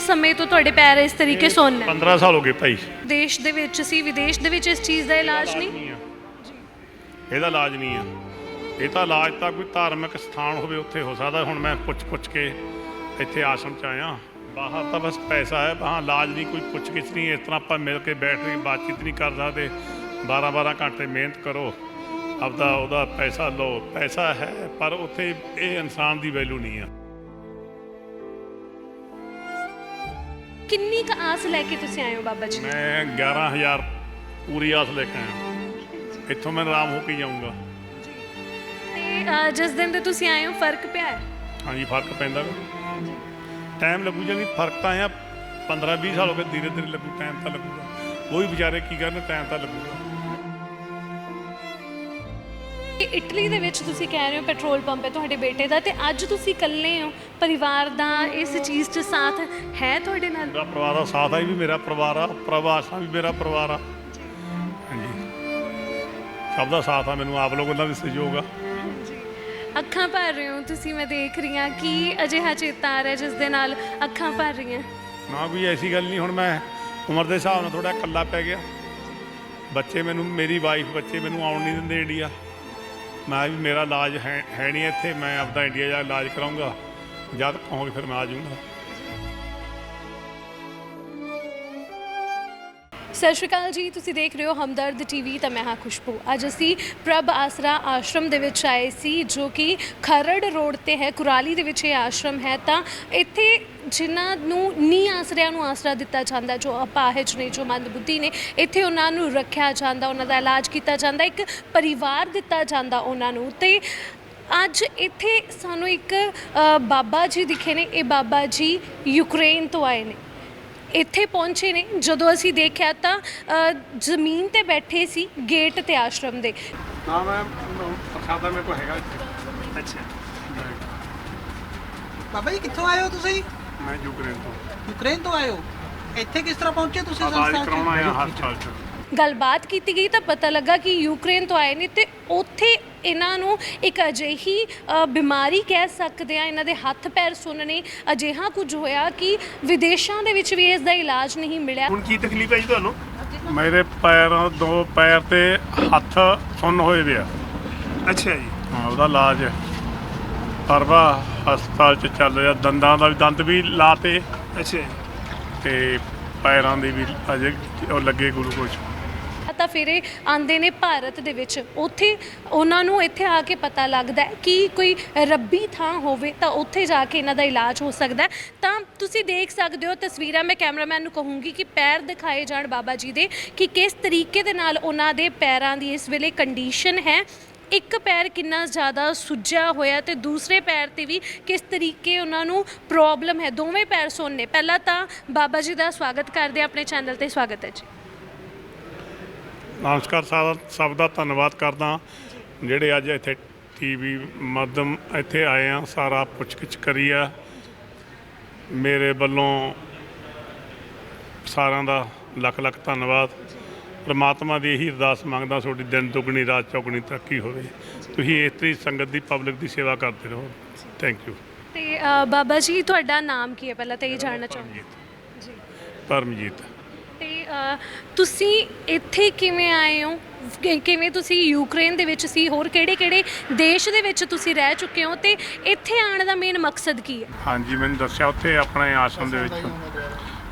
ਸਮੇਂ ਤੋਂ ਤੁਹਾਡੇ ਪੈਰ ਇਸ ਤਰੀਕੇ ਸੁੰਨ ਹੈ। 15 ਸਾਲ ਹੋ ਗਏ ਭਾਈ। ਦੇਸ਼ ਦੇ ਵਿੱਚ ਸੀ ਵਿਦੇਸ਼ ਦੇ ਵਿੱਚ ਇਸ ਚੀਜ਼ ਦਾ ਇਲਾਜ ਨਹੀਂ? ਆ। ਇਹਦਾ ਇਲਾਜ ਨਹੀਂ ਆ। ਇਹ ਤਾਂ ਇਲਾਜ ਤਾਂ ਕੋਈ ਧਾਰਮਿਕ ਸਥਾਨ ਹੋਵੇ ਉੱਥੇ ਹੋ ਸਕਦਾ। ਹੁਣ ਮੈਂ ਪੁੱਛ ਪੁੱਛ ਕੇ ਇੱਥੇ ਆਸ਼ਰਮ ਚ ਆਇਆ। ਬਾਹਰ ਤਾਂ ਬਸ ਪੈਸਾ ਹੈ ਹਾਂ ਇਲਾਜ ਨਹੀਂ ਕੋਈ ਪੁੱਛ ਗਿੱਛ ਨਹੀਂ। ਇਸ ਤਰ੍ਹਾਂ ਆਪਾਂ ਮਿਲ ਕੇ ਬੈਠ ਕੇ ਬਾਤਚੀਤ ਨਹੀਂ ਕਰ ਸਕਦੇ। 12 12 ਘੰਟੇ ਮਿਹਨਤ ਕਰੋ। ਆਪਦਾ ਉਹਦਾ ਪੈਸਾ ਲਓ। ਪੈਸਾ ਹੈ ਪਰ ਉੱਥੇ ਇਹ ਇਨਸਾਨ ਦੀ ਵੈਲਿਊ ਨਹੀਂ ਆ। ਕਿੰਨੀ ਕੁ ਆਸ ਲੈ ਕੇ ਤੁਸੀਂ ਆਏ ਹੋ ਬਾਬਾ ਜੀ? ਮੈਂ 11000 ਪੂਰੀ ਆਸ ਲੈ ਕੇ ਆਇਆ। ਇੱਥੋਂ ਮੈਂ ਆਰਾਮ ਹੋ ਕੇ ਜਾਊਂਗਾ। ਤੇ ਜਿਸ ਦਿਨ ਦੇ ਤੁਸੀਂ ਆਏ ਹੋ ਫ਼ਰਕ ਪਿਆ ਹੈ? ਹਾਂਜੀ ਫ਼ਰਕ ਪੈਂਦਾ ਟਾਈਮ ਲੱਗੂ ਜਾਨੀ ਫ਼ਰਕ ਤਾਂ ਆ 15 20 ਸਾਲ ਹੋ ਗਏ ਧੀਰੇ ਧੀਰੇ ਲੱਗੂ ਟਾਈਮ ਤਾਂ ਲੱਗੂਗਾ। ਉਹ ਵੀ ਵਿਚਾਰੇ ਕੀ ਕਰਨ ਟਾਈਮ ਤਾਂ ਲੱਗੂਗਾ। ਇਟਲੀ ਦੇ ਵਿੱਚ ਤੁਸੀਂ ਕਹਿ ਰਹੇ ਹੋ ਪੈਟਰੋਲ ਪੰਪ ਹੈ ਤੁਹਾਡੇ ਬੇਟੇ ਦਾ ਤੇ ਅੱਜ ਤੁਸੀਂ ਇਕੱਲੇ ਹੋ ਪਰਿਵਾਰ ਦਾ ਇਸ ਚੀਜ਼ 'ਚ ਸਾਥ ਹੈ ਤੁਹਾਡੇ ਨਾਲ? ਮੇਰਾ ਪਰਿਵਾਰ ਦਾ ਸਾਥ ਇਹ ਵੀ ਮੇਰਾ ਪਰਿਵਾਰ ਆ ਪ੍ਰਵਾਸਾ ਵੀ ਮੇਰਾ ਪਰਿਵਾਰ ਆ। ਹਾਂਜੀ। ਸਭ ਦਾ ਸਾਥ ਆ ਮੈਨੂੰ ਆਪ ਲੋਕਾਂ ਦਾ ਵੀ ਸਹਿਯੋਗ ਆ। ਅੱਖਾਂ ਭਰ ਰਹੇ ਹੋ ਤੁਸੀਂ ਮੈਂ ਦੇਖ ਰਹੀ ਹਾਂ ਕਿ ਅਜਿਹਾ ਚੇਤਾ ਆ ਰਿਹਾ ਜਿਸ ਦੇ ਨਾਲ ਅੱਖਾਂ ਭਰ ਰਹੀਆਂ। ਨਾ ਕੋਈ ਐਸੀ ਗੱਲ ਨਹੀਂ ਹੁਣ ਮੈਂ ਉਮਰ ਦੇ ਹਿਸਾਬ ਨਾਲ ਥੋੜਾ ਇਕੱਲਾ ਪੈ ਗਿਆ। ਬੱਚੇ ਮੈਨੂੰ ਮੇਰੀ ਵਾਈਫ ਬੱਚੇ ਮੈਨੂੰ ਆਉਣ ਨਹੀਂ ਦਿੰਦੇ ਇੰਡੀਆ। ਮੈਂ ਵੀ ਮੇਰਾ ਇਲਾਜ ਹੈ ਹੈ ਨਹੀਂ ਇੱਥੇ, ਮੈਂ ਆਪਦਾ ਇੰਡੀਆ ਜਾ ਇਲਾਜ ਕਰਾਉਂਗਾ। ਜਦ ਕਹੋਗੇ ਫਿਰ ਮੈਂ ਆ ਜਾਊਂਗਾ। ਸਤਿ ਸ਼੍ਰੀ ਅਕਾਲ ਜੀ, ਤੁਸੀਂ ਦੇਖ ਰਹੇ ਹੋ ਹਮਦਰਦ ਟੀਵੀ ਤਾਂ ਮੈਂ ਹਾਂ ਖੁਸ਼ਬੂ। ਅੱਜ ਅਸੀਂ ਪ੍ਰਭ ਆਸਰਾ ਆਸ਼ਰਮ ਦੇ ਵਿੱਚ ਆਏ ਸੀ, ਜੋ ਕਿ ਖਰੜ ਰੋਡ ਤੇ ਹੈ, ਕੁਰਾਲੀ ਦੇ ਵਿੱਚ ਇਹ ਆਸ਼ਰਮ ਹੈ। ਤਾਂ ਇੱਥੇ ਜਿਨ੍ਹਾਂ ਨੂੰ ਨੀ ਆਸਰਿਆਂ ਨੂੰ ਆਸਰਾ ਦਿੱਤਾ ਜਾਂਦਾ, ਜੋ ਅਪਾਹਜ ਨੇ, ਜੋ ਮੰਦਬੁੱਧੀ ਨੇ, ਇੱਥੇ ਉਹਨਾਂ ਨੂੰ ਰੱਖਿਆ ਜਾਂਦਾ, ਉਹਨਾਂ ਦਾ ਇਲਾਜ ਕੀਤਾ ਜਾਂਦਾ, ਇੱਕ ਪਰਿਵਾਰ ਦਿੱਤਾ ਜਾਂਦਾ ਉਹਨਾਂ ਨੂੰ। ਤੇ ਅੱਜ ਇੱਥੇ ਸਾਨੂੰ ਇੱਕ ਬਾਬਾ ਜੀ ਦਿਖੇ ਨੇ, ਇਹ ਬਾਬਾ ਜੀ ਯੂਕਰੇਨ ਤੋਂ ਆਏ ਨੇ। ਇੱਥੇ ਪਹੁੰਚੇ ਨੇ। ਜਦੋਂ ਅਸੀਂ ਦੇਖਿਆ ਤਾਂ ਅ, ਜ਼ਮੀਨ ਤੇ ਬੈਠੇ ਸੀ ਗੇਟ ਤੇ ਆਸ਼ਰਮ ਦੇ। ਨਾ ਮੈਂ ਪ੍ਰਸ਼ਾਦਾ ਮੇਰੇ ਕੋਲ ਹੈਗਾ ਇੱਥੇ। ਅੱਛਾ। ਬਾਬਾ ਜੀ ਕਿੱਥੋਂ ਆਏ ਹੋ ਤੁਸੀਂ? ਮੈਂ ਯੂਕਰੇਨ ਤੋਂ। ਯੂਕਰੇਨ ਤੋਂ ਆਏ ਹੋ। ਇੱਥੇ ਕਿਸ ਤਰ੍ਹਾਂ ਪਹੁੰਚੇ ਤੁਸੀਂ ਇਲਾਜ ਸੰਸਥਾ ਕਰਾਉਣਾ ਚ ਆ ਹਸਪਤਾਲ 'ਚ। ਗੱਲਬਾਤ ਕੀਤੀ ਗਈ ਤਾਂ ਪਤਾ ਲੱਗਾ ਕਿ ਯੂਕਰੇਨ ਤੋਂ ਆਏ ਨੇ ਤੇ ਉੱਥੇ ਇਹਨਾਂ ਨੂੰ ਇੱਕ ਅਜਿਹੀ ਬਿਮਾਰੀ ਕਹਿ ਸਕਦੇ ਆ ਇਹਨਾਂ ਦੇ ਹੱਥ ਪੈਰ ਸੁੰਨਣੇ ਅਜਿਹਾ ਕੁਝ ਹੋਇਆ ਕਿ ਵਿਦੇਸ਼ਾਂ ਦੇ ਵਿੱਚ ਵੀ ਇਸ ਦਾ ਇਲਾਜ ਨਹੀਂ ਮਿਲਿਆ। ਹੁਣ ਕੀ ਤਕਲੀਫ ਹੈ ਜੀ ਤੁਹਾਨੂੰ? ਮੇਰੇ ਪੈਰਾਂ ਦੋ ਪੈਰ ਤੇ ਹੱਥ ਸੁੰਨ ਹੋਏ ਵੇ ਆ। ਅੱਛਾ ਜੀ। ਹਾਂ ਉਹਦਾ ਇਲਾਜ ਪਰਵਾ ਹਸਪਤਾਲ 'ਚ ਚੱਲ ਰਿਹਾ। ਦੰਦਾਂ ਦਾ ਵੀ ਦੰਦ ਵੀ ਲਾਤੇ। ਅੱਛਾ ਜੀ। ਤੇ ਪੈਰਾਂ ਦੀ ਵੀ ਅਜੇ ਉਹ ਲੱਗੇ ਗਲੂਕੋਜ਼। ਤਾਂ ਫਿਰ ਇਹ ਆਂਦੇ ਨੇ ਭਾਰਤ ਦੇ ਵਿੱਚ। ਉੱਥੇ ਉਹਨਾਂ ਨੂੰ ਇੱਥੇ ਆ ਕੇ ਪਤਾ ਲੱਗਦਾ ਹੈ ਕਿ ਕੋਈ ਰੱਬੀ ਥਾਂ ਹੋਵੇ ਤਾਂ ਉੱਥੇ ਜਾ ਕੇ ਇਹਨਾਂ ਦਾ ਇਲਾਜ ਹੋ ਸਕਦਾ ਤਾਂ ਤੁਸੀਂ ਦੇਖ ਸਕਦੇ ਹੋ ਤਸਵੀਰਾਂ, ਮੈਂ ਕੈਮਰਾਮੈਨ ਨੂੰ ਕਹੂੰਗੀ ਕਿ ਪੈਰ ਦਿਖਾਏ ਜਾਣ ਬਾਬਾ ਜੀ ਦੇ ਕਿ ਕਿਸ ਤਰੀਕੇ ਦੇ ਨਾਲ ਉਹਨਾਂ ਦੇ ਪੈਰਾਂ ਦੀ ਇਸ ਵੇਲੇ ਕੰਡੀਸ਼ਨ ਹੈ। ਇੱਕ ਪੈਰ ਕਿੰਨਾ ਜ਼ਿਆਦਾ ਸੁੱਜਿਆ ਹੋਇਆ ਤੇ ਦੂਸਰੇ ਪੈਰ ਤੇ ਵੀ ਕਿਸ ਤਰੀਕੇ ਉਹਨਾਂ ਨੂੰ ਪ੍ਰੋਬਲਮ ਹੈ। ਦੋਵੇਂ ਪੈਰ ਸੁੰਨੇ ਪਹਿਲਾਂ ਤਾਂ ਬਾਬਾ ਜੀ ਦਾ ਸਵਾਗਤ ਕਰਦੇ ਹਾਂ, ਆਪਣੇ ਚੈਨਲ ਤੇ ਸਵਾਗਤ ਹੈ ਜੀ। ਨਮਸਕਾਰ ਸਾਰਾ ਸਭ ਦਾ ਧੰਨਵਾਦ ਕਰਦਾ। ਜਿਹੜੇ ਅੱਜ ਇੱਥੇ ਟੀਵੀ ਮਾਧਮ ਇੱਥੇ ਆਏ ਆ ਸਾਰਾ ਪੁੱਛਗਿੱਛ ਕਰੀ ਆ। ਮੇਰੇ ਵੱਲੋਂ ਸਾਰਿਆਂ ਦਾ ਲੱਖ ਲੱਖ ਧੰਨਵਾਦ। ਪ੍ਰਮਾਤਮਾ ਦੀ ਇਹੀ ਅਰਦਾਸ ਮੰਗਦਾ ਤੁਹਾਡੀ ਦਿਨ ਦੁਗਣੀ ਰਾਤ ਚੌਗਣੀ ਤਰੱਕੀ ਹੋਵੇ। ਤੁਸੀਂ ਇਸ ਤਰੀ ਸੰਗਤ ਦੀ ਪਬਲਿਕ ਦੀ ਸੇਵਾ ਕਰਦੇ ਰਹੋ। ਥੈਂਕ ਯੂ ਤੇ ਅ, ਬਾਬਾ ਜੀ ਤੁਹਾਡਾ ਨਾਮ ਕੀ ਹੈ? ਪਹਿਲਾਂ ਤਾਂ ਇਹ ਜਾਣਨਾ ਚਾਹੁੰਦੀ ਜੀ। ਪਰਮਜੀਤ। ਤੁਸੀਂ ਇੱਥੇ ਕਿਵੇਂ ਆਏ ਹੋ? ਕਿ- ਕਿਵੇਂ ਤੁਸੀਂ ਯੂਕਰੇਨ ਦੇ ਵਿੱਚ ਸੀ? ਹੋਰ ਕਿਹੜੇ ਕਿਹੜੇ ਦੇਸ਼ ਦੇ ਵਿੱਚ ਤੁਸੀਂ ਰਹਿ ਚੁੱਕੇ ਹੋ? ਤੇ ਇੱਥੇ ਆਉਣ ਦਾ ਮੇਨ ਮਕਸਦ ਕੀ ਹੈ? ਹਾਂਜੀ ਮੈਨੂੰ ਦੱਸਿਆ ਉੱਥੇ ਆਪਣੇ ਆਸ਼ਰਮ ਦੇ ਵਿੱਚ।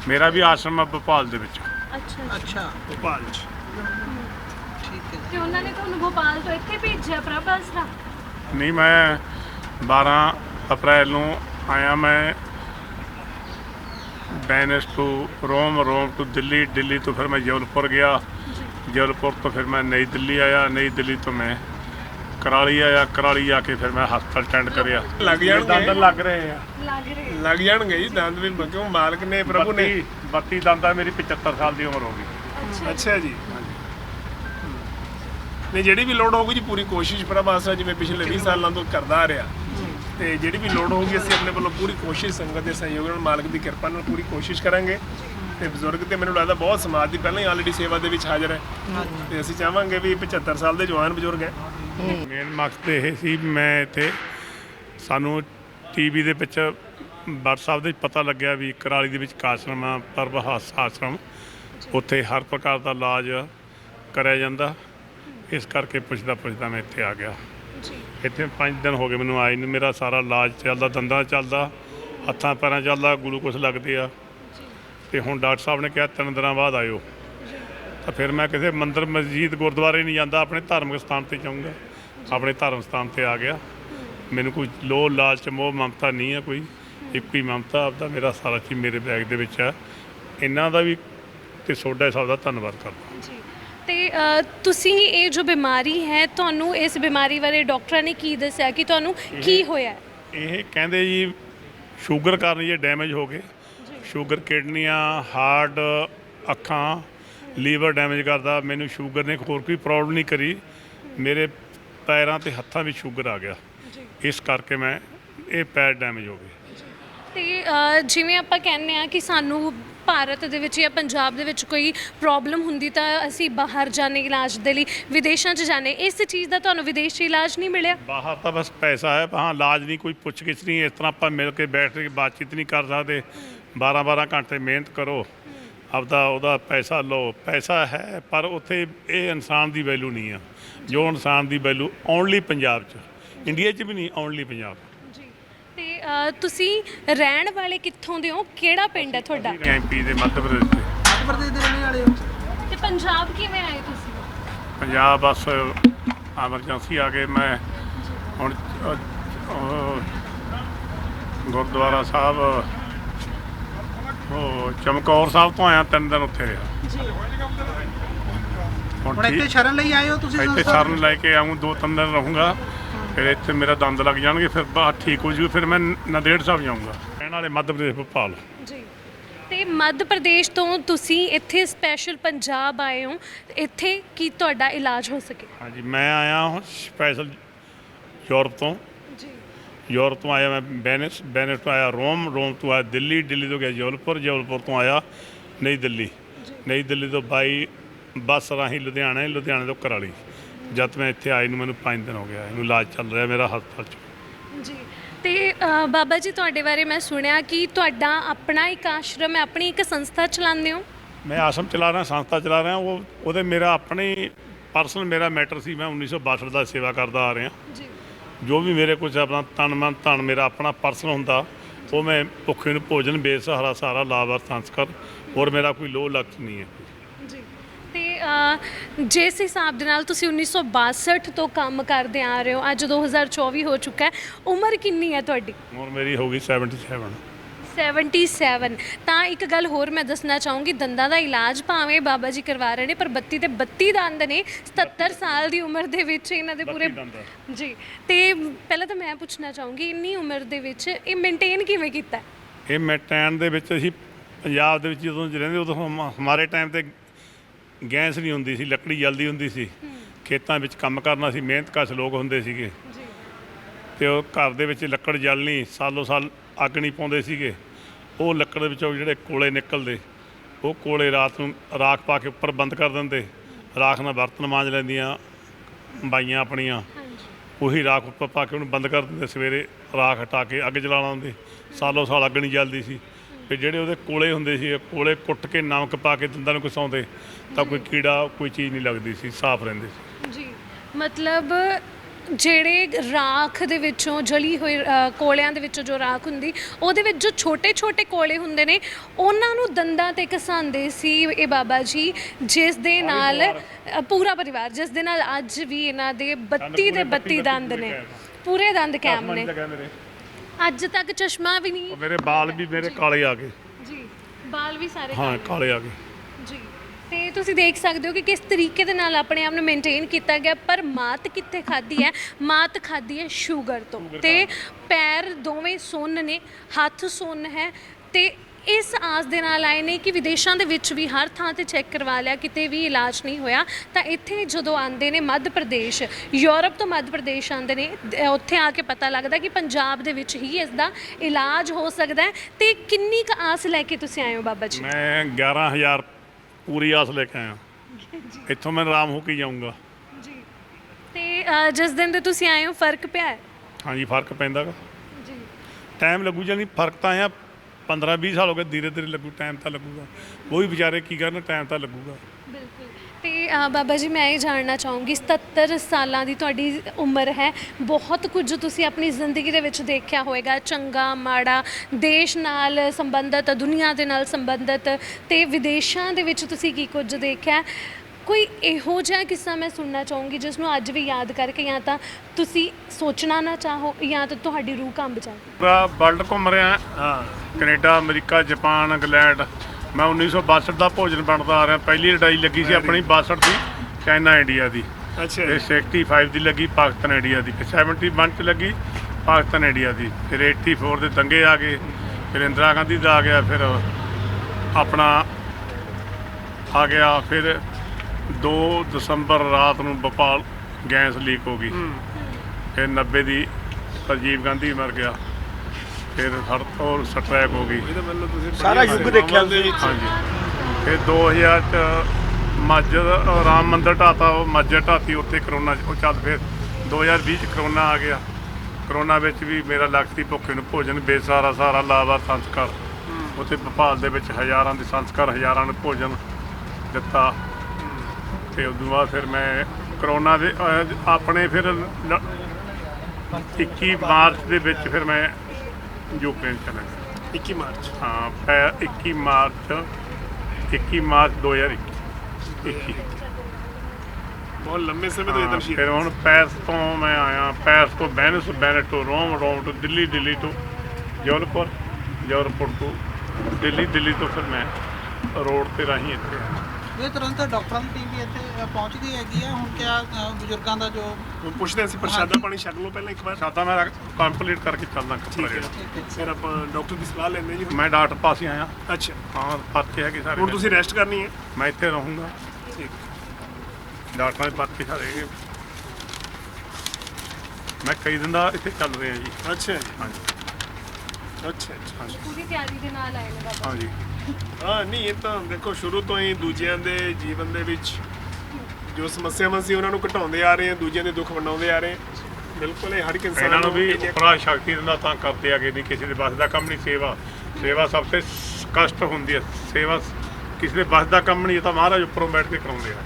ਮੇਰਾ ਵੀ ਆਸ਼ਰਮ ਆ ਭੋਪਾਲ ਦੇ ਵਿੱਚ। ਅੱਛਾ ਅੱਛਾ। ਭੋਪਾਲ ਚ। ਠੀਕ ਹੈ ਤੇ ਉਹਨਾਂ ਨੇ ਤੁਹਾਨੂੰ ਭੋਪਾਲ ਤੋਂ ਇੱਥੇ ਭੇਜਿਆ ਪ੍ਰਭਾਸਰਾ ਨਹੀਂ ਮੈਂ 12 ਅਪ੍ਰੈਲ ਨੂੰ ਆਇਆ। ਮੈਂ ਵੈਨਿਸ ਤੋਂ ਰੋਮ ਰੋਮ ਤੋਂ ਦਿੱਲੀ ਦਿੱਲੀ ਤੋਂ ਫਿਰ ਮੈਂ ਜਬਲਪੁਰ ਗਿਆ। ਜਬਲਪੁਰ ਤੋਂ ਫਿਰ ਮੈਂ ਨਈ ਦਿੱਲੀ ਆਇਆ ਨਈ ਦਿੱਲੀ ਤੋਂ ਮੈਂ ਕਰਾਲੀ ਆਇਆ। ਕਰਾਲੀ ਆ ਕੇ ਫਿਰ ਮੈਂ ਹਸਪਤਾਲ ਅਟੈਂਡ ਕਰਿਆ। ਲੱਗ ਜਾਣਗੇ। ਦੰਦ ਲੱਗ ਰਹੇ ਆ। ਲੱਗ ਰਹੇ। ਲੱਗ ਜਾਣਗੇ ਜੀ ਦੰਦ ਵੀ ਕਿਉਂ ਮਾਲਕ ਨੇ ਪ੍ਰਭੂ ਨੇ। 32 32 ਦੰਦ ਆ ਮੇਰੀ 75 ਸਾਲ ਦੀ ਉਮਰ ਹੋ ਗਈ। ਅੱਛਾ ਜੀ। ਨੇ ਜਿਹੜੀ ਵੀ ਲੋੜ ਹੋਊਗੀ ਜੀ ਪੂਰੀ ਕੋਸ਼ਿਸ਼ ਪ੍ਰਭ ਆਸਰਾ ਜਿਵੇਂ ਪਿਛਲੇ 20 ਸਾਲਾਂ ਤੋਂ ਕਰਦਾ ਆ ਰਿਹਾ। ਤੇ ਜਿਹੜੀ ਵੀ ਲੋੜ ਹੋਊਗੀ, ਅਸੀਂ ਆਪਣੇ ਵੱਲੋਂ ਪੂਰੀ ਕੋਸ਼ਿਸ਼ ਸੰਗਤ ਦੇ ਸਹਿਯੋਗ ਨਾਲ, ਮਾਲਕ ਦੀ ਕਿਰਪਾ ਨਾਲ ਪੂਰੀ ਕੋਸ਼ਿਸ਼ ਕਰਾਂਗੇ। ਤੇ ਬਜ਼ੁਰਗ ਤੇ ਮੈਨੂੰ ਲੱਗਦਾ ਬਹੁਤ ਸਮਾਜ ਦੀ ਪਹਿਲਾਂ ਹੀ ਆਲਰੇਡੀ ਸੇਵਾ ਦੇ ਵਿੱਚ ਹਾਜ਼ਰ ਹੈ। ਤੇ ਅਸੀਂ ਚਾਹਾਂਗੇ ਵੀ 75 ਸਾਲ ਦੇ ਜਵਾਨ ਬਜ਼ੁਰਗ ਹੈ। ਮੇਨ ਮਕਸਦ ਇਹ ਸੀ ਮੈਂ ਇੱਥੇ ਸਾਨੂੰ ਟੀਵੀ ਦੇ ਵਿੱਚ ਵਟਸਐਪ ਦੇ ਪਤਾ ਲੱਗਿਆ ਵੀ ਕਰਾਲੀ ਦੇ ਵਿੱਚ ਇੱਕ ਆਸ਼ਰਮ ਆ ਪਰਬਹਾਸ ਆਸ਼ਰਮ। ਉੱਥੇ ਹਰ ਪ੍ਰਕਾਰ ਦਾ ਇਲਾਜ ਕਰਿਆ ਜਾਂਦਾ। ਇਸ ਕਰਕੇ ਪੁੱਛਦਾ ਪੁੱਛਦਾ ਮੈਂ ਇੱਥੇ ਆ ਗਿਆ। ਇੱਥੇ 5 ਦਿਨ ਹੋ ਗਏ ਮੈਨੂੰ ਆਏ ਨੂੰ। ਮੇਰਾ ਸਾਰਾ ਇਲਾਜ ਚੱਲਦਾ ਦੰਦਾਂ ਚੱਲਦਾ ਹੱਥਾਂ ਪੈਰਾਂ ਚੱਲਦਾ ਗਲੂਕੋਸ ਲੱਗਦੇ ਆ। ਤੇ ਹੁਣ ਡਾਕਟਰ ਸਾਹਿਬ ਨੇ ਕਿਹਾ ਤਿੰਨ ਦਿਨਾਂ ਬਾਅਦ ਆਇਓ। ਤਾਂ ਫਿਰ ਮੈਂ ਕਿਸੇ ਮੰਦਿਰ ਮਸਜਿਦ ਗੁਰਦੁਆਰੇ ਨਹੀਂ ਜਾਂਦਾ ਆਪਣੇ ਧਾਰਮਿਕ ਸਥਾਨ ਤੇ ਜਾਊਂਗਾ। ਆਪਣੇ ਧਰਮ ਸਥਾਨ ਤੇ ਆ ਗਿਆ। ਮੈਨੂੰ ਕੋਈ ਲੋਭ ਲਾਲਚ ਮੋਹ ਮਮਤਾ ਨਹੀਂ ਹੈ ਕੋਈ। ਇੱਕੋ ਹੀ ਮਮਤਾ ਆਪਦਾ ਮੇਰਾ ਸਾਰਾ ਚੀਜ਼ ਮੇਰੇ ਬੈਗ ਦੇ ਵਿੱਚ ਹੈ ਇਹਨਾਂ ਦਾ ਵੀ ਤੇ ਸੋਡਾ ਸਭ ਦਾ ਧੰਨਵਾਦ ਕਰਦਾ। ਜੀ। ਤੇ ਅ, ਤੁਸੀਂ ਇਹ ਜੋ ਬਿਮਾਰੀ ਹੈ ਤੁਹਾਨੂੰ ਇਸ ਬਿਮਾਰੀ ਬਾਰੇ ਡਾਕਟਰਾਂ ਨੇ ਕੀ ਦੱਸਿਆ ਕਿ ਤੁਹਾਨੂੰ ਕੀ ਹੋਇਆ? ਹੈ? ਇਹ ਕਹਿੰਦੇ ਜੀ ਸ਼ੂਗਰ ਕਾਰਨ ਇਹ ਡੈਮੇਜ ਹੋ ਗਏ। ਸ਼ੂਗਰ ਕਿਡਨੀਆਂ ਹਾਰਟ ਅੱਖਾਂ ਲੀਵਰ ਡੈਮੇਜ ਕਰਦਾ। ਮੈਨੂੰ ਸ਼ੂਗਰ ਨੇ ਹੋਰ ਕੋਈ ਪ੍ਰੋਬਲਮ ਨਹੀਂ ਕਰੀ। ਮੇਰੇ ਪੈਰਾਂ ਤੇ ਹੱਥਾਂ ਵਿੱਚ ਸ਼ੂਗਰ ਆ ਗਿਆ। ਇਸ ਕਰਕੇ ਮੈਂ ਇਹ ਪੈਰ ਡੈਮੇਜ ਹੋ ਗਏ। ਤੇ ਅ, ਜਿਵੇਂ ਆਪਾਂ ਕਹਿੰਦੇ ਆ ਕਿ ਸਾਨੂੰ ਭਾਰਤ ਦੇ ਵਿੱਚ ਜਾਂ ਪੰਜਾਬ ਦੇ ਵਿੱਚ ਕੋਈ ਪ੍ਰੋਬਲਮ ਹੁੰਦੀ ਤਾਂ ਅਸੀਂ ਬਾਹਰ ਜਾਣੇ ਇਲਾਜ ਦੇ ਲਈ, ਵਿਦੇਸ਼ਾਂ 'ਚ ਜਾਣੇ, ਇਸ ਚੀਜ਼ ਦਾ ਤੁਹਾਨੂੰ ਵਿਦੇਸ਼ੀ ਇਲਾਜ ਨਹੀਂ ਮਿਲਿਆ? ਬਾਹਰ ਤਾਂ ਬਸ ਪੈਸਾ ਹੈ, ਹਾਂ, ਇਲਾਜ ਨਹੀਂ, ਕੋਈ ਪੁੱਛ ਗਿੱਛ ਨਹੀਂ, ਇਸ ਤਰ੍ਹਾਂ ਆਪਾਂ ਮਿਲ ਕੇ ਬੈਠ ਕੇ ਬਾਤਚੀਤ ਨਹੀਂ ਕਰ ਸਕਦੇ। 12 12 ਘੰਟੇ ਮਿਹਨਤ ਕਰੋ, ਆਪਦਾ ਉਹਦਾ ਪੈਸਾ ਲਓ, ਪੈਸਾ ਹੈ, ਪਰ ਉੱਥੇ ਇਹ ਇਨਸਾਨ ਦੀ ਵੈਲਿਊ ਨਹੀਂ ਆ। ਜੋ ਇਨਸਾਨ ਦੀ ਵੈਲਿਊ ਓਨਲੀ ਪੰਜਾਬ 'ਚ ਇੰਡੀਆ 'ਚ ਵੀ ਨਹੀਂ ਓਨਲੀ ਪੰਜਾਬ। ਅ, ਤੁਸੀਂ ਰਹਿਣ ਵਾਲੇ ਕਿੱਥੋਂ ਦੇ ਹੋ? ਕਿਹੜਾ ਪਿੰਡ ਹੈ ਤੁਹਾਡਾ? ਐਮਪੀ ਦੇ ਮੱਧ ਪ੍ਰਦੇਸ਼ ਦੇ। ਮੱਧ ਪ੍ਰਦੇਸ਼ ਦੇ ਰਹਿਣੇ ਵਾਲੇ ਹੋ? ਤੇ ਪੰਜਾਬ ਕਿਵੇਂ ਆਏ ਤੁਸੀਂ? ਪੰਜਾਬ ਬਸ ਐਮਰਜੈਂਸੀ ਆ ਗਏ। ਮੈਂ ਹੁਣ ਅ, ਗੁਰਦੁਆਰਾ ਸਾਹਿਬ ਉਹ ਚਮਕੌਰ ਸਾਹਿਬ ਤੋਂ ਆਇਆ ਤਿੰਨ ਦਿਨ ਉੱਥੇ ਰਿਹਾ। ਜੀ। ਹੁਣ ਹੁਣ ਇੱਥੇ ਠੀਕ। ਸ਼ਰਨ ਲਈ ਆਏ ਹੋ ਤੁਸੀਂ ਇੱਥੇ ਸੰਸਥਾ ਸ਼ਰਨ ਲੈ ਕੇ ਆਉਂ ਦੋ ਤਿੰਨ ਦਿਨ ਰਹੂੰਗਾ। ਫਿਰ ਇੱਥੇ ਮੇਰਾ ਦੰਦ ਲੱਗ ਜਾਣਗੇ ਫਿਰ ਬਾਅਦ ਠੀਕ ਹੋ ਜੂ ਫਿਰ ਮੈਂ ਨੰਦੇੜ ਸਾਹਿਬ ਜਾਊਂਗਾ। ਰਹਿਣ ਵਾਲੇ ਮੱਧ ਪ੍ਰਦੇਸ਼ ਭੋਪਾਲ। ਜੀ। ਤੇ ਮੱਧ ਪ੍ਰਦੇਸ਼ ਤੋਂ ਤੁਸੀਂ ਇੱਥੇ ਸਪੈਸ਼ਲ ਪੰਜਾਬ ਆਏ ਹੋ ਇੱਥੇ ਕੀ ਤੁਹਾਡਾ ਇਲਾਜ ਹੋ ਸਕੇ? ਹਾਂਜੀ ਮੈਂ ਆਇਆ ਹਾਂ ਸਪੈਸ਼ਲ ਯੂਰਪ ਤੋਂ। ਜੀ। ਯੂਰਪ ਤੋਂ ਆਇਆ ਮੈਂ ਬੈਨਿਸ ਬੈਨਿਸ ਤੋਂ ਆਇਆ ਰੋਮ ਰੋਮ ਤੋਂ ਆਇਆ ਦਿੱਲੀ ਦਿੱਲੀ ਤੋਂ ਗਿਆ ਜਬਲਪੁਰ ਜਬਲਪੁਰ ਤੋਂ ਆਇਆ ਨਈ ਦਿੱਲੀ। ਨਈ ਦਿੱਲੀ ਤੋਂ ਬਾਈ ਬੱਸ ਰਾਹੀਂ ਲੁਧਿਆਣਾ ਲੁਧਿਆਣੇ ਤੋਂ ਕਰਾਲੀ। ਜਦ ਮੈਂ ਇੱਥੇ ਆਏ ਨੂੰ ਮੈਨੂੰ 5 ਦਿਨ ਹੋ ਗਿਆ ਇਹਨੂੰ ਇਲਾਜ ਚੱਲ ਰਿਹਾ ਮੇਰਾ ਹਸਪਤਾਲ 'ਚ। ਜੀ ਤੇ ਅ, ਬਾਬਾ ਜੀ ਤੁਹਾਡੇ ਬਾਰੇ ਮੈਂ ਸੁਣਿਆ ਕਿ ਤੁਹਾਡਾ ਆਪਣਾ ਇੱਕ ਆਸ਼ਰਮ ਹੈ ਆਪਣੀ ਇੱਕ ਸੰਸਥਾ ਚਲਾਉਂਦੇ ਹੋ? ਮੈਂ ਆਸ਼ਰਮ ਚਲਾ ਰਿਹਾ ਸੰਸਥਾ ਚਲਾ ਰਿਹਾ ਉਹ ਉਹਦੇ ਮੇਰਾ ਆਪਣੇ ਪਰਸਨਲ ਮੇਰਾ ਮੈਟਰ ਸੀ ਮੈਂ 1962 ਦਾ ਸੇਵਾ ਕਰਦਾ ਆ ਰਿਹਾ। ਜੀ। ਜੋ ਵੀ ਮੇਰੇ ਕੁਝ ਆਪਣਾ ਤਨ ਮਨ ਧਨ ਮੇਰਾ ਆਪਣਾ ਪਰਸਨਲ ਹੁੰਦਾ ਉਹ ਮੈਂ ਭੁੱਖੇ ਨੂੰ ਭੋਜਨ ਬੇਸਹਾਰਾ ਸਾਰਾ ਲਾਭਰ ਸੰਸਕਾਰ ਔਰ ਮੇਰਾ ਕੋਈ ਲੋਹ ਲਕਸ਼ ਨਹੀਂ ਹੈ। ਜਿਸ ਹਿਸਾਬ ਦੇ ਨਾਲ ਤੁਸੀਂ 1962 ਤੋਂ ਕੰਮ ਕਰਦੇ ਆ ਰਹੇ ਹੋ ਅੱਜ 2024 ਹੋ ਚੁੱਕਾ ਹੈ ਉਮਰ ਕਿੰਨੀ ਹੈ ਤੁਹਾਡੀ ਉਮਰ ਮੇਰੀ ਹੋ ਗਈ 77 77 ਤਾਂ ਇੱਕ ਗੱਲ ਹੋਰ ਮੈਂ ਦੱਸਣਾ ਚਾਹੂੰਗੀ ਦੰਦਾਂ ਦਾ ਇਲਾਜ ਭਾਵੇਂ ਬਾਬਾ ਜੀ ਕਰਵਾ ਰਹੇ ਨੇ ਪਰ 32 ਤੇ 32 ਦੰਦ ਨੇ 77 ਸਾਲ ਦੀ ਉਮਰ ਦੇ ਵਿੱਚ ਇਹਨਾਂ ਦੇ ਪੂਰੇ 32 ਦੰਦ ਆ। ਜੀ ਤੇ ਪਹਿਲਾਂ ਤਾਂ ਮੈਂ ਪੁੱਛਣਾ ਚਾਹੂੰਗੀ ਇੰਨੀ ਉਮਰ ਦੇ ਵਿੱਚ ਇਹ ਮੇਨਟੇਨ ਕਿਵੇਂ ਕੀਤਾ? ਇਹ ਮੈਂ ਟਾਈਮ ਦੇ ਵਿੱਚ ਅਸੀਂ ਪੰਜਾਬ ਦੇ ਵਿੱਚ ਜਦੋਂ ਰਹਿੰਦੇ ਉਦੋਂ ਹਮ- ਹਮਾਰੇ ਟਾਈਮ ਤੇ ਗੈਸ ਨਹੀਂ ਹੁੰਦੀ ਸੀ ਲੱਕੜੀ ਜਲਦੀ ਹੁੰਦੀ ਸੀ। ਖੇਤਾਂ ਵਿੱਚ ਕੰਮ ਕਰਨਾ ਸੀ ਮਿਹਨਤਕਸ਼ ਲੋਕ ਹੁੰਦੇ ਸੀਗੇ। ਜੀ। ਤੇ ਉਹ ਘਰ ਦੇ ਵਿੱਚ ਲੱਕੜ ਜਲਣੀ ਸਾਲੋ ਸਾਲ ਅੱਗ ਨਹੀਂ ਪਾਉਂਦੇ ਸੀਗੇ। ਉਹ ਲੱਕੜ ਦੇ ਵਿੱਚੋਂ ਜਿਹੜੇ ਕੋਲੇ ਨਿਕਲਦੇ ਉਹ ਕੋਲੇ ਰਾਤ ਨੂੰ ਰਾਖ ਪਾ ਕੇ ਉੱਪਰ ਬੰਦ ਕਰ ਦਿੰਦੇ। ਰਾਖ ਨਾਲ ਬਰਤਨ ਮਾਂਜ ਲੈਂਦੀਆਂ ਬਾਈਆਂ ਆਪਣੀਆਂ। ਉਹੀ ਰਾਖ ਉੱਪਰ ਪਾ ਕੇ ਉਹਨੂੰ ਬੰਦ ਕਰ ਦਿੰਦੇ। ਸਵੇਰੇ ਰਾਖ ਹਟਾ ਕੇ ਅੱਗ ਜਲਾ ਲਾਉਂਦੇ। ਸਾਲੋ ਸਾਲ ਅੱਗ ਨਹੀਂ ਜਲਦੀ ਸੀ। ਤੇ ਜਿਹੜੇ ਉਹਦੇ ਕੋਲੇ ਹੁੰਦੇ ਸੀ ਕੋਲੇ ਕੁੱਟ ਕੇ ਨਮਕ ਪਾ ਕੇ ਦੰਦਾਂ ਨੂੰ ਘਸਾਉਂਦੇ ਤਾਂ ਕੋਈ ਕੀੜਾ ਕੋਈ ਚੀਜ਼ ਨਹੀਂ ਲੱਗਦੀ ਸੀ ਸਾਫ਼ ਰਹਿੰਦੇ ਸੀ। ਜੀ ਮਤਲਬ ਜਿਹੜੇ ਰਾਖ ਦੇ ਵਿੱਚੋਂ ਜਲੀ ਹੋਈ ਅ, ਕੋਲਿਆਂ ਦੇ ਵਿੱਚੋਂ ਜੋ ਰਾਖ ਹੁੰਦੀ ਉਹਦੇ ਵਿੱਚ ਜੋ ਛੋਟੇ ਛੋਟੇ ਕੋਲੇ ਹੁੰਦੇ ਨੇ ਉਹਨਾਂ ਨੂੰ ਦੰਦਾਂ ਤੇ ਘਸਾਉਂਦੇ ਸੀ ਇਹ ਬਾਬਾ ਜੀ ਜਿਸ ਦੇ ਨਾਲ ਅ, ਪੂਰਾ ਪਰਿਵਾਰ ਜਿਸ ਦੇ ਨਾਲ ਅੱਜ ਵੀ ਇਹਨਾਂ ਦੇ 32 ਦੇ 32 ਦੰਦ ਨੇ ਪੂਰੇ ਦੰਦ ਕੈਮ ਨੇ। ਮੇਰੇ। ਅੱਜ ਤੱਕ ਚਸ਼ਮਾ ਵੀ ਨਹੀਂ ਮੇਰੇ ਵਾਲ ਵੀ ਮੇਰੇ ਕਾਲੇ ਆ ਗਏ। ਜੀ ਬਾਲ ਵੀ ਸਾਰੇ ਹਾਂ ਕਾਲੇ ਆ ਗਏ। ਜੀ ਤੇ ਤੁਸੀਂ ਦੇਖ ਸਕਦੇ ਹੋ ਕਿ ਕਿਸ ਤਰੀਕੇ ਦੇ ਨਾਲ ਆਪਣੇ ਆਪ ਨੂੰ ਮੇਨਟੇਨ ਕੀਤਾ ਗਿਆ ਪਰ ਮਾਤ ਕਿੱਥੇ ਖਾਦੀ ਹੈ? ਮਾਤ ਖਾਦੀ ਹੈ ਸ਼ੂਗਰ ਤੋਂ। ਤੇ ਪੈਰ ਦੋਵੇਂ ਸੁੰਨ ਨੇ ਹੱਥ ਸੁੰਨ ਹੈ ਤੇ ਇਸ ਆਸ ਦੇ ਨਾਲ ਆਏ ਨੇ ਕਿ ਵਿਦੇਸ਼ਾਂ ਦੇ ਵਿੱਚ ਵੀ ਹਰ ਥਾਂ ਤੇ ਚੈੱਕ ਕਰਵਾ ਲਿਆ ਕਿਤੇ ਵੀ ਇਲਾਜ ਨਹੀਂ ਹੋਇਆ। ਤਾਂ ਇੱਥੇ ਜਦੋਂ ਆਉਂਦੇ ਨੇ ਮੱਧ ਪ੍ਰਦੇਸ਼ ਯੂਰਪ ਤੋਂ ਮੱਧ ਪ੍ਰਦੇਸ਼ ਆਉਂਦੇ ਨੇ ਉੱਥੇ ਆ ਕੇ ਪਤਾ ਲੱਗਦਾ ਕਿ ਪੰਜਾਬ ਦੇ ਵਿੱਚ ਹੀ ਇਸ ਦਾ ਇਲਾਜ ਹੋ ਸਕਦਾ ਹੈ। ਤੇ ਕਿੰਨੀ ਕੁ ਆਸ ਲੈ ਕੇ ਤੁਸੀਂ ਆਏ ਹੋ ਬਾਬਾ ਜੀ? ਮੈਂ 11000 ਪੂਰੀ ਆਸ ਲੈ ਕੇ ਆਇਆ। ਇੱਥੋਂ ਮੈਂ ਆਰਾਮ ਹੋ ਕੇ ਜਾਊਂਗਾ ਜੀ। ਤੇ ਜਿਸ ਦਿਨ ਦੇ ਤੁਸੀਂ ਆਏ ਹੋ ਫ਼ਰਕ ਪਿਆ ਹੈ? ਹਾਂਜੀ ਫ਼ਰਕ ਪੈਂਦਾ ਗਾ। ਜੀ। ਟਾਈਮ ਲੱਗੂ ਜਾਨੀ ਫ਼ਰਕ ਤਾਂ ਆ 15 20 ਸਾਲ ਹੋ ਗਏ ਧੀਰੇ ਧੀਰੇ ਲੱਗੂ ਟਾਈਮ ਤਾਂ ਲੱਗੂਗਾ। ਉਹ ਵੀ ਵਿਚਾਰੇ ਕੀ ਕਰਨ ਟਾਈਮ ਤਾਂ ਲੱਗੂਗਾ। ਬਿਲਕੁਲ। ਤੇ ਅ, ਬਾਬਾ ਜੀ ਮੈਂ ਇਹ ਜਾਣਨਾ ਚਾਹੂੰਗੀ 77 ਸਾਲਾਂ ਦੀ ਤੁਹਾਡੀ ਉਮਰ ਹੈ। ਬਹੁਤ ਕੁਝ ਤੁਸੀਂ ਆਪਣੀ ਜ਼ਿੰਦਗੀ ਦੇ ਵਿੱਚ ਦੇਖਿਆ ਹੋਵੇਗਾ। ਚੰਗਾ ਮਾੜਾ ਦੇਸ਼ ਨਾਲ ਸੰਬੰਧਿਤ ਦੁਨੀਆ ਦੇ ਨਾਲ ਸੰਬੰਧਿਤ ਤੇ ਵਿਦੇਸ਼ਾਂ ਦੇ ਵਿੱਚ ਤੁਸੀਂ ਕੀ ਕੁਝ ਦੇਖਿਆ? ਕੋਈ ਇਹੋ ਜਿਹਾ ਕਿੱਸਾ ਮੈਂ ਸੁਣਨਾ ਚਾਹੂੰਗੀ ਜਿਸ ਨੂੰ ਅੱਜ ਵੀ ਯਾਦ ਕਰਕੇ ਜਾਂ ਤਾਂ ਤੁਸੀਂ ਸੋਚਣਾ ਨਾ ਚਾਹੋ ਜਾਂ ਤਾਂ ਤੁਹਾਡੀ ਰੂਹ ਕੰਬ ਜਾਵੇ ਪੂਰਾ ਵਰਲਡ ਘੁੰਮ ਰਿਹਾ ਹਾਂ ਕੈਨੇਡਾ ਅਮਰੀਕਾ ਜਾਪਾਨ ਇੰਗਲੈਂਡ। ਮੈਂ 1962 ਦਾ ਭੋਜਨ ਬਣਦਾ ਆ ਰਿਹਾ। ਪਹਿਲੀ ਲੜਾਈ ਲੱਗੀ ਸੀ ਆਪਣੀ 62 ਦੀ ਚਾਈਨਾ ਇੰਡੀਆ ਦੀ। ਅੱਛਾ। ਤੇ 65 ਦੀ ਲੱਗੀ ਪਾਕਿਸਤਾਨ ਇੰਡੀਆ ਦੀ। ਫਿਰ 71 ਚ ਲੱਗੀ ਪਾਕਿਸਤਾਨ ਇੰਡੀਆ ਦੀ। ਫਿਰ 84 ਦੇ ਦੰਗੇ ਆ ਗਏ। ਫਿਰ ਇੰਦਰਾ ਗਾਂਧੀ ਦਾ ਆ ਗਿਆ ਫਿਰ ਆਪਣਾ ਆ ਗਿਆ ਫਿਰ 2 ਦਸੰਬਰ ਰਾਤ ਨੂੰ ਭੋਪਾਲ ਗੈਸ ਲੀਕ ਹੋ ਗਈ। ਫਿਰ 90 ਦੀ ਰਾਜੀਵ ਗਾਂਧੀ ਮਰ ਗਿਆ। ਫਿਰ ਹਰ ਤੋਂ ਸਟ੍ਰੈਕ ਹੋ ਗਈ। ਸਾਰਾ ਯੁੱਗ ਦੇਖਿਆ ਹਾਂਜੀ। ਫਿਰ 2000 ਚ ਮਸਜਿਦ ਰਾਮ ਮੰਦਿਰ ਢਾਤਾ ਉਹ ਮਸਜਿਦ ਢਾਤੀ ਉੱਥੇ ਕਰੋਨਾ ਉਹ ਚੱਲ ਫਿਰ 2020 ਚ ਕਰੋਨਾ ਆ ਗਿਆ। ਕਰੋਨਾ ਵਿੱਚ ਵੀ ਮੇਰਾ ਲਗਤੀ ਭੁੱਖੇ ਨੂੰ ਭੋਜਨ ਬੇਸਾਰਾ ਸਾਰਾ ਲਾਵਾ ਸੰਸਕਾਰ। ਉੱਥੇ ਭੋਪਾਲ ਦੇ ਵਿੱਚ ਹਜ਼ਾਰਾਂ ਦੇ ਸੰਸਕਾਰ ਹਜ਼ਾਰਾਂ ਨੂੰ ਭੋਜਨ ਦਿੱਤਾ। ਤੇ ਉਦੋਂ ਬਾਅਦ ਫਿਰ ਮੈਂ ਕਰੋਨਾ ਦੇ ਆਪਣੇ ਫਿਰ ਲ- 21 ਮਾਰਚ ਦੇ ਵਿੱਚ ਫਿਰ ਮੈਂ ਯੂਕਰੇਨ ਚਲਾ ਗਿਆ। 21 ਮਾਰਚ? ਹਾਂ ਪੈ 21 ਮਾਰਚ 21 ਮਾਰਚ 2021 21 ਬਹੁਤ ਲੰਮੇ ਸਮੇਂ ਤੋਂ ਇਹ ਹਾਂ, ਤਮਸ਼ੀਰ ਫਿਰ ਹੁਣ ਪੈਰਿਸ ਤੋਂ ਮੈਂ ਆਇਆ ਪੈਰਿਸ ਤੋਂ ਵੈਨਿਸ ਵੈਨਿਸ ਤੋਂ ਰੋਮ ਰੋਮ ਤੋਂ ਦਿੱਲੀ ਦਿੱਲੀ ਤੋਂ ਜੋਲਪੁਰ ਜੋਲਪੁਰ ਤੋਂ ਦਿੱਲੀ ਦਿੱਲੀ ਤੋਂ ਫਿਰ ਮੈਂ ਰੋਡ ਤੇ ਰਾਹੀਂ ਇੱਥੇ ਆਇਆ। ਇਹ ਤੁਰੰਤ ਡਾਕਟਰਾਂ ਦੀ ਟੀਮ ਵੀ ਇੱਥੇ ਅ, ਪਹੁੰਚ ਗਈ ਹੈਗੀ ਆ। ਹੁਣ ਕਿਆ ਅ, ਬਜ਼ੁਰਗਾਂ ਦਾ ਜੋ ਹੁਣ ਪੁੱਛਦੇ ਅਸੀਂ ਪ੍ਰਸ਼ਾਦਾ ਪਾਣੀ ਛਕ ਲਓ ਪਹਿਲਾਂ ਇੱਕ ਵਾਰ। ਸਾਦਾ ਮੈਂ ਕੰਪਲੀਟ ਕਰਕੇ ਚੱਲਦਾ ਠੀਕ ਕੱਪੜੇ ਹੈ। ਫਿਰ ਆਪਾਂ ਡਾਕਟਰ ਦੀ ਸਲਾਹ ਲੈਂਦੇ ਜੀ ਮੈਂ ਡਾਕਟਰ ਪਾਸ ਹੀ ਆਇਆ। ਅੱਛਾ। ਹਾਂ ਪਰਚੇ ਹੈਗੇ ਸਾਰੇ। ਹੁਣ ਤੁਸੀਂ ਰੈਸਟ ਕਰਨੀ ਹੈ? ਮੈਂ ਇੱਥੇ ਰਹੂੰਗਾ। ਠੀਕ। ਡਾਕਟਰਾਂ ਦੇ ਪਰਚੇ ਸਾਰੇ ਹੈਗੇ। ਮੈਂ ਕਈ ਦਿਨ ਦਾ ਇੱਥੇ ਚੱਲ ਰਿਹਾ ਜੀ। ਅੱਛਾ ਜੀ। ਹਾਂਜੀ। ਅੱਛਾ ਅੱਛਾ ਪੂਰੀ ਤਿਆਰੀ ਦੇ ਨਾਲ ਆਏ ਨੇ ਬਾਬਾ। ਹਾਂਜੀ। ਹਾਂ ਨਹੀਂ ਇਹ ਤਾਂ ਦੇਖੋ ਸ਼ੁਰੂ ਤੋਂ ਹੀ ਦੂਜਿਆਂ ਦੇ ਜੀਵਨ ਦੇ ਵਿੱਚ ਜੋ ਸਮੱਸਿਆਵਾਂ ਸੀ ਉਹਨਾਂ ਨੂੰ ਘਟਾਉਂਦੇ ਆ ਰਹੇ ਆ ਦੂਜਿਆਂ ਦੇ ਦੁੱਖ ਵੰਡਾਉਂਦੇ ਆ ਰਹੇ ਆ। ਬਿਲਕੁਲ ਇਹ ਹਰ ਇੱਕ ਇਨਸਾਨ ਇਹਨਾਂ ਨੂੰ ਵੀ ਬੜਾ ਸ਼ਕਤੀ ਦਿੰਦਾ ਤਾਂ ਕਰਦੇ ਆ ਕਿ ਨਹੀਂ ਕਿਸੇ ਦੇ ਬਸ ਦਾ ਕੰਮ ਨਹੀਂ ਸੇਵਾ। ਸੇਵਾ ਸਭ ਤੋਂ ਕਸ਼ਟ ਹੁੰਦੀ ਹੈ। ਸੇਵਾ ਕਿਸੇ ਦੇ ਬਸ ਦਾ ਕੰਮ ਨਹੀਂ ਇਹ ਤਾਂ ਮਹਾਰਾਜ ਉੱਪਰੋਂ ਬੈਠ ਕੇ ਕਰਾਉਂਦੇ ਆ।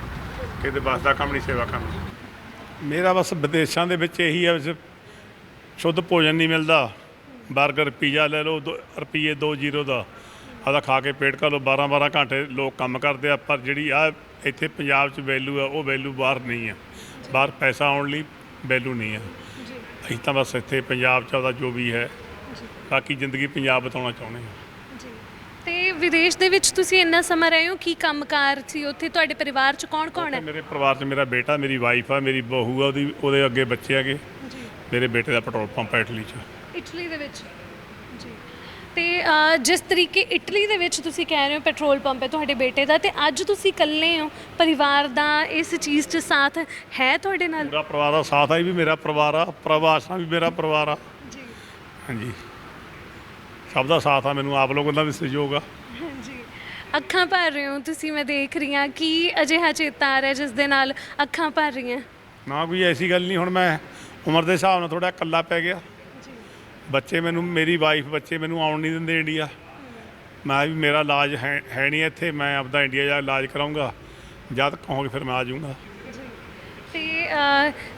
ਕਿਸੇ ਦੇ ਬਸ ਦਾ ਕੰਮ ਨਹੀਂ ਸੇਵਾ ਕਰਨੀ ਮੇਰਾ ਬਸ ਵਿਦੇਸ਼ਾਂ ਦੇ ਵਿੱਚ ਇਹੀ ਹੈ ਵੀ ਸ਼ੁੱਧ ਭੋਜਨ ਨਹੀਂ ਮਿਲਦਾ। 버ਗਰ ਪੀਜ਼ਾ ਲੈ ਲਓ ਦੋ- ਰੁਪਈਏ 2 ਜ਼ੀਰੋ ਦਾ। ਆਦਾ ਖਾ ਕੇ ਪੇਟ ਕਰ ਲਓ 12 12 ਘੰਟੇ ਲੋਕ ਕੰਮ ਕਰਦੇ ਆ ਪਰ ਜਿਹੜੀ ਆ ਇੱਥੇ ਪੰਜਾਬ 'ਚ ਵੈਲਿਊ ਆ ਉਹ ਵੈਲਿਊ ਬਾਹਰ ਨਹੀਂ ਆ। ਬਾਹਰ ਪੈਸਾ ਆਉਣ ਲਈ ਵੈਲਿਊ ਨਹੀਂ ਆ। ਅਸੀਂ ਤਾਂ ਬਸ ਇੱਥੇ ਪੰਜਾਬ 'ਚ ਉਹਦਾ ਜੋ ਵੀ ਹੈ ਬਾਕੀ ਜ਼ਿੰਦਗੀ ਪੰਜਾਬ ਬਤਾਉਣਾ ਚਾਹੁੰਦੇ ਹਾਂ ਜੀ। ਤੇ ਵਿਦੇਸ਼ ਦੇ ਵਿੱਚ ਤੁਸੀਂ ਇੰਨਾ ਸਮਾਂ ਰਹੇ ਹੋ ਕੀ ਕੰਮਕਾਰ ਸੀ ਉੱਥੇ? ਤੁਹਾਡੇ ਪਰਿਵਾਰ ਚ ਕੌਣ ਕੌਣ ਹੈ? ਮੇਰੇ ਪਰਿਵਾਰ 'ਚ ਮੇਰਾ ਬੇਟਾ ਮੇਰੀ ਵਾਈਫ ਆ ਮੇਰੀ ਬਹੂ ਆ ਉਹਦੀ ਉਹਦੇ ਅੱਗੇ ਬੱਚੇ ਹੈਗੇ। ਜੀ। ਮੇਰੇ ਬੇਟੇ ਦਾ ਪੈਟਰੋਲ ਪੰਪ ਆ ਇਟਲੀ 'ਚ। ਇਟਲੀ ਦੇ ਵਿੱਚ। ਜੀ। ਤੇ ਅ, ਜਿਸ ਤਰੀਕੇ ਇਟਲੀ ਦੇ ਵਿੱਚ ਤੁਸੀਂ ਕਹਿ ਰਹੇ ਹੋ ਪੈਟਰੋਲ ਪੰਪ ਹੈ ਤੁਹਾਡੇ ਬੇਟੇ ਦਾ ਤੇ ਅੱਜ ਤੁਸੀਂ ਇਕੱਲੇ ਹੋ ਪਰਿਵਾਰ ਦਾ ਇਸ ਚੀਜ਼ 'ਚ ਸਾਥ ਹੈ ਤੁਹਾਡੇ ਨਾਲ? ਮੇਰਾ ਪਰਿਵਾਰ ਦਾ ਸਾਥ ਆ ਇਹ ਵੀ ਮੇਰਾ ਪਰਿਵਾਰ ਆ ਪ੍ਰਵਾਸਾਂ ਵੀ ਮੇਰਾ ਪਰਿਵਾਰ ਆ। ਜੀ। ਹਾਂਜੀ। ਸਭ ਦਾ ਸਾਥ ਆ ਮੈਨੂੰ ਆਪ ਲੋਕਾਂ ਦਾ ਵੀ ਸਹਿਯੋਗ ਆ। ਅੱਖਾਂ ਭਰ ਰਹੇ ਹੋ ਤੁਸੀਂ ਮੈਂ ਦੇਖ ਰਹੀ ਹਾਂ ਕੀ ਅਜਿਹਾ ਚੇਤਾ ਆ ਰਿਹਾ ਜਿਸ ਦੇ ਨਾਲ ਅੱਖਾਂ ਭਰ ਰਹੀਆਂ। ਨਾ ਕੋਈ ਐਸੀ ਗੱਲ ਨਹੀਂ ਹੁਣ ਮੈਂ ਉਮਰ ਦੇ ਹਿਸਾਬ ਨਾਲ ਥੋੜਾ ਇਕੱਲਾ ਪੈ ਗਿਆ। ਬੱਚੇ ਮੈਨੂੰ ਮੇਰੀ ਵਾਈਫ ਬੱਚੇ ਮੈਨੂੰ ਆਉਣ ਨਹੀਂ ਦਿੰਦੇ ਇੰਡੀਆ ਮੈਂ ਵੀ ਮੇਰਾ ਇਲਾਜ ਹੈ ਹੈ ਨਹੀਂ ਇੱਥੇ ਮੈਂ ਆਪਦਾ ਇੰਡੀਆ ਜਾ ਇਲਾਜ ਕਰਾਉਂਗਾ ਜਦ ਕਹੋਗੇ ਫਿਰ ਮੈਂ ਆ ਜਾਊਂਗਾ। ਤੇ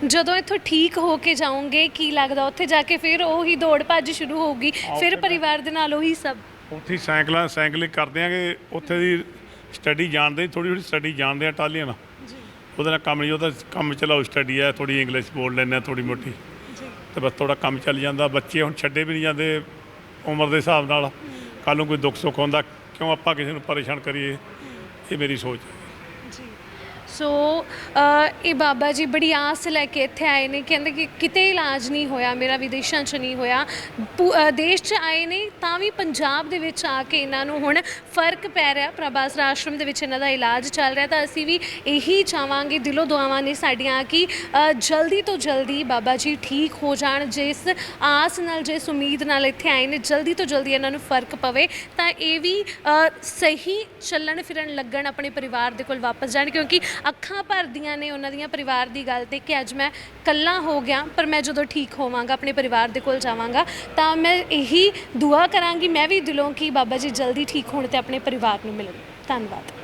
ਜਦੋਂ ਇੱਥੋਂ ਠੀਕ ਹੋ ਕੇ ਜਾਓਗੇ ਕੀ ਲੱਗਦਾ ਉੱਥੇ ਜਾ ਕੇ ਫਿਰ ਉਹੀ ਦੌੜ ਭੱਜ ਸ਼ੁਰੂ ਹੋਊਗੀ ਫਿਰ ਪਰਿਵਾਰ ਦੇ ਨਾਲ ਉਹੀ ਸਭ? ਉੱਥੇ ਹੀ ਸਾਈਕਲਾਂ ਸਾਈਕਲਿੰਗ ਕਰਦੇ ਆਂਗੇ ਉੱਥੇ ਦੀ ਸਟੱਡੀ ਜਾਣਦੇ ਥੋੜੀ ਥੋੜੀ ਸਟੱਡੀ ਜਾਣਦੇ ਆ ਟਾਲੀਆਂ ਨਾਲ। ਉਹਦੇ ਨਾਲ ਕੰਮ ਨਹੀਂ ਉਹਦਾ ਕੰਮ ਚਲਾਓ ਸਟੱਡੀ ਹੈ ਥੋੜੀ ਇੰਗਲਿਸ਼ ਬੋਲ ਆ ਥੋੜੀ ਮੋਟੀ। ਤੇ ਬਸ ਥੋੜਾ ਕੰਮ ਚੱਲ ਜਾਂਦਾ ਬੱਚੇ ਹੁਣ ਛੱਡੇ ਵੀ ਨਹੀਂ ਜਾਂਦੇ ਉਮਰ ਦੇ ਹਿਸਾਬ ਨਾਲ। ਕੱਲ ਨੂੰ ਕੋਈ ਦੁੱਖ ਸੁੱਖ ਹੁੰਦਾ ਕਿਉਂ ਆਪਾਂ ਕਿਸੇ ਨੂੰ ਪਰੇਸ਼ਾਨ ਕਰੀਏ? ਇਹ ਮੇਰੀ ਸੋਚ ਹੈ। ਸੋ ਇਹ ਬਾਬਾ ਜੀ ਬੜੀ ਆਸ ਲੈ ਕੇ ਇੱਥੇ ਆਏ ਨੇ, ਕਹਿੰਦੇ ਕਿ ਕਿਤੇ ਇਲਾਜ ਨਹੀਂ ਹੋਇਆ, ਮੇਰਾ ਵਿਦੇਸ਼ਾਂ 'ਚ ਨਹੀਂ ਹੋਇਆ। ਪੂ- ਦੇਸ਼ 'ਚ ਆਏ ਨੇ, ਤਾਂ ਵੀ ਪੰਜਾਬ ਦੇ ਵਿੱਚ ਆ ਕੇ ਇਹਨਾਂ ਨੂੰ ਹੁਣ ਫ਼ਰਕ ਪੈ ਰਿਹਾ, ਪ੍ਰਭਾਸ ਆਸ਼ਰਮ ਦੇ ਵਿੱਚ ਇਹਨਾਂ ਦਾ ਇਲਾਜ ਚੱਲ ਰਿਹਾ, ਤਾਂ ਅਸੀਂ ਵੀ ਇਹੀ ਚਾਹਾਂਗੇ, ਦਿਲੋਂ ਦੁਆਵਾਂ ਨੇ ਸਾਡੀਆਂ ਕਿ ਜਲਦੀ ਤੋਂ ਜਲਦੀ ਬਾਬਾ ਜੀ ਠੀਕ ਹੋ ਜਾਣ, ਜਿਸ ਆਸ ਨਾਲ, ਜਿਸ ਉਮੀਦ ਨਾਲ ਇੱਥੇ ਆਏ ਨੇ, ਜਲਦੀ ਤੋਂ ਜਲਦੀ ਇਹਨਾਂ ਨੂੰ ਫ਼ਰਕ ਪਵੇ, ਤਾਂ ਇਹ ਵੀ ਸਹੀ ਚੱਲਣ ਫਿਰਨ ਲੱਗਣ ਆਪਣੇ ਪਰਿਵਾਰ ਦੇ ਕੋਲ ਵਾਪਸ ਜਾਣ, ਕਿਉਂਕਿ ਅੱਖਾਂ ਭਰਦੀਆਂ ਨੇ ਉਹਨਾਂ ਦੀਆਂ ਪਰਿਵਾਰ ਦੀ ਗੱਲ ਤੇ ਕਿ ਅੱਜ ਮੈਂ ਕੱਲਾ ਹੋ ਗਿਆ, ਪਰ ਮੈਂ ਜਦੋਂ ਠੀਕ ਹੋਵਾਂਗਾ, ਆਪਣੇ ਪਰਿਵਾਰ ਦੇ ਕੋਲ ਜਾਵਾਂਗਾ, ਤਾਂ ਮੈਂ ਇਹੀ ਦੁਆ ਕਰਾਂਗੀ, ਮੈਂ ਵੀ ਦਿਲੋਂ ਕਿ ਬਾਬਾ ਜੀ ਜਲਦੀ ਠੀਕ ਹੋਣ ਤੇ ਆਪਣੇ ਪਰਿਵਾਰ ਨੂੰ ਮਿਲਣ। ਧੰਨਵਾਦ।